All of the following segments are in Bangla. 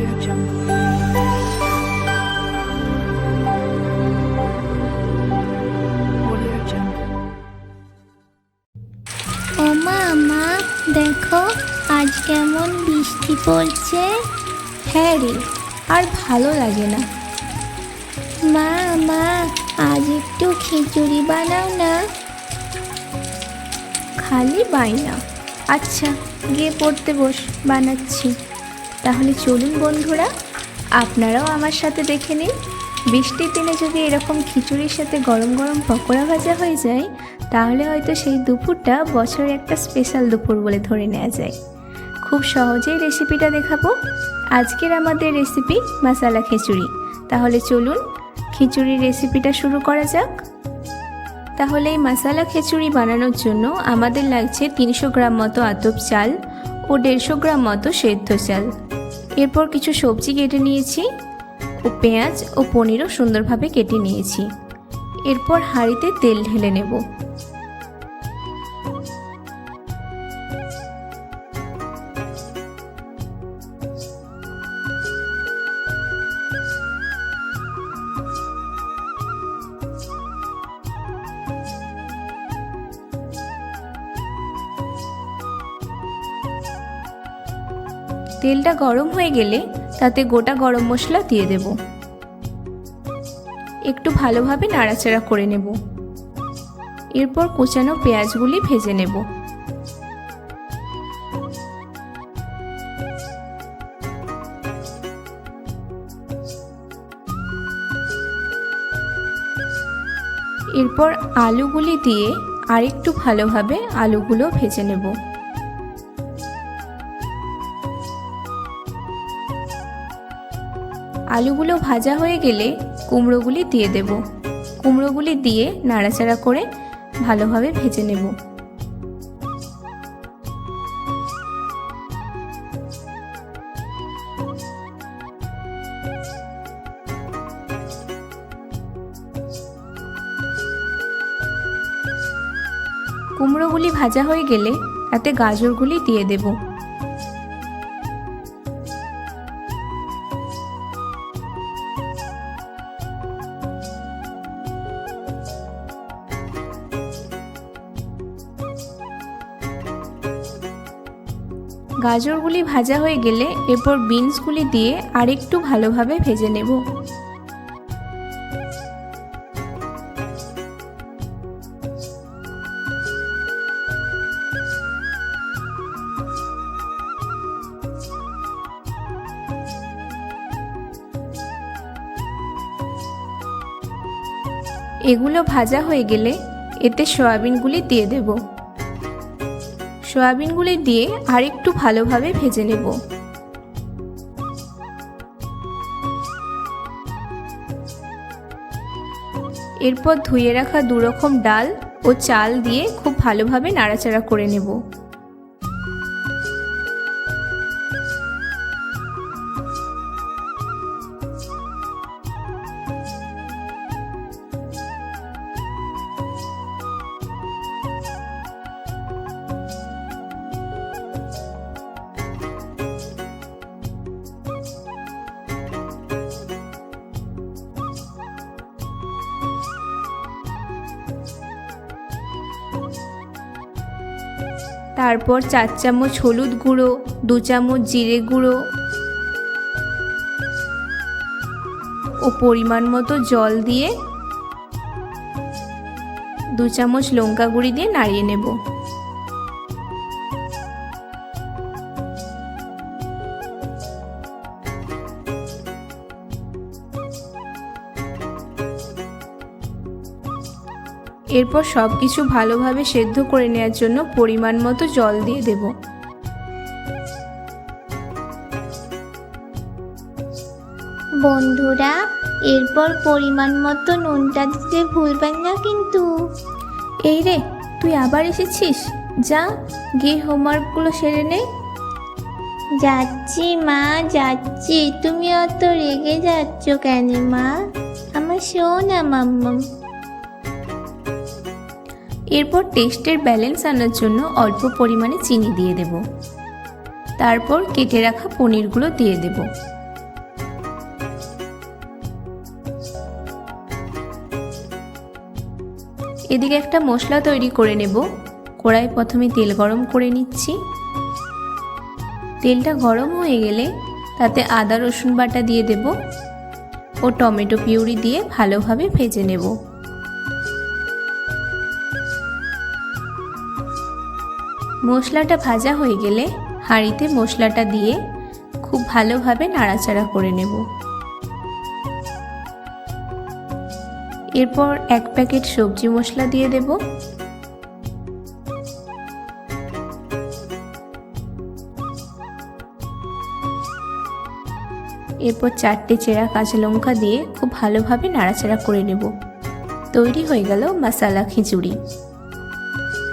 Audio Jungle. Audio Jungle. ও মা মা দেখো আজ কেমন বৃষ্টি পড়ছে হ্যাঁ রে আর ভালো লাগে না মা মা আজ একটু খিচুড়ি বানাও না খালি বাইনা আচ্ছা গিয়ে পড়তে বস বানাচ্ছি তাহলে চলুন বন্ধুরা, আপনারাও আমার সাথে দেখে নিন। বৃষ্টির দিনে যদি এরকম খিচুড়ির সাথে গরম গরম পকোড়া ভাজা হয়ে যায়, তাহলে হয়তো সেই দুপুরটা বছরের একটা স্পেশাল দুপুর বলে ধরে নেওয়া যায়। খুব সহজেই রেসিপিটা দেখাবো। আজকের আমাদের রেসিপি মশালা খিচুড়ি। তাহলে চলুন, খিচুড়ির রেসিপিটা শুরু করা যাক। তাহলে এই মশালা খিচুড়ি বানানোর জন্য আমাদের লাগছে তিনশো গ্রাম মতো আতপ চাল ও দেড়শো গ্রাম মতো সেদ্ধ চাল। এরপর কিছু সবজি কেটে নিয়েছি, ও পেঁয়াজ ও পনিরও সুন্দরভাবে কেটে নিয়েছি। এরপর হাঁড়িতে তেল ঢেলে নেব। তেলটা গরম হয়ে গেলে তাতে গোটা গরম মশলা দিয়ে দেব। একটু ভালোভাবে নাড়াচাড়া করে নেব। এরপর কোচানো পেঁয়াজগুলি ভেজে নেব। এরপর আলুগুলি দিয়ে আরেকটু ভালোভাবে আলুগুলো ভেজে নেব। আলুগুলো ভাজা হয়ে গেলে কুমড়োগুলি দিয়ে দেব। কুমড়োগুলি দিয়ে নাড়াচাড়া করে ভালোভাবে ভেজে নেব। কুমড়োগুলি ভাজা হয়ে গেলে তাতে গাজরগুলি দিয়ে দেবো। গাজরগুলি ভাজা হয়ে গেলে এরপর বিনসগুলি দিয়ে আরেকটু ভালোভাবে ভেজে নেব। এগুলো ভাজা হয়ে গেলে এতে সয়াবিনগুলি দিয়ে দেবো। সয়াবিনগুলি দিয়ে আরেকটু ভালোভাবে ভেজে নেব। এরপর ধুয়ে রাখা দুরকম ডাল ও চাল দিয়ে খুব ভালোভাবে নাড়াচাড়া করে নেব। তারপর চার চামচ হলুদ গুঁড়ো, দু চামচ জিরে গুঁড়ো ও পরিমাণ মতো জল দিয়ে দু চামচ লঙ্কা গুঁড়ি দিয়ে নাড়িয়ে নেব। এরপর সব কিছু ভালোভাবে সেদ্ধ করে নেওয়ার জন্য পরিমাণ মতো জল দিয়ে দেব। বন্ধুরা এরপর পরিমাণ মতো নুনটা দিতে ভুলবেন না কিন্তু। এই রে তুই আবার এসেছিস? যা গিয়ে হোমওয়ার্কগুলো সেরে নে। যাচ্ছি মা যাচ্ছি। তুমি অত রেগে যাচ্ছ কেন মা? আমার শোনা মাম্মাম। এরপর টেস্টের ব্যালেন্স আনার জন্য অল্প পরিমাণে চিনি দিয়ে দেব। তারপর কেটে রাখা পনিরগুলো দিয়ে দেব। এদিকে একটা মশলা তৈরি করে নেব। কড়াই প্রথমে তেল গরম করে নিচ্ছি। তেলটা গরম হয়ে গেলে তাতে আদা রসুন বাটা দিয়ে দেব ও টমেটো পিউরি দিয়ে ভালোভাবে ভেজে নেব। মশলাটা ভাজা হয়ে গেলে হাঁড়িতে মশলাটা দিয়ে খুব ভালোভাবে নাড়াচাড়া করে নেব। এরপর এক প্যাকেট সবজি মশলা দিয়ে দেব। এরপর চারটে চেরা কাঁচা লঙ্কা দিয়ে খুব ভালোভাবে নাড়াচাড়া করে নেব। তৈরি হয়ে গেল মশালা খিচুড়ি।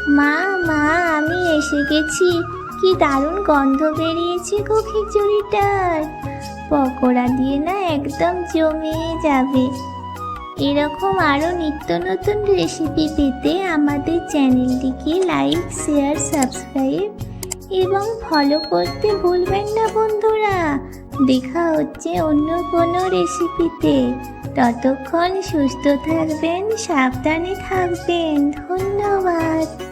মা মা, আমি এসে গেছি। কি দারুণ গন্ধ বেরিয়েছে গো খিচুড়িটার। পকোড়া দিয়ে না একদম জমিয়ে যাবে। এরকম আরও নিত্য নতুন রেসিপি পেতে আমাদের চ্যানেলটিকে লাইক শেয়ার সাবস্ক্রাইব এবং ফলো করতে ভুলবেন না বন্ধুরা। দেখা হচ্ছে অন্য কোনো রেসিপিতে ততক্ষণ সুস্থ থাকবেন, সাবধানে থাকবেন। ধন্যবাদ।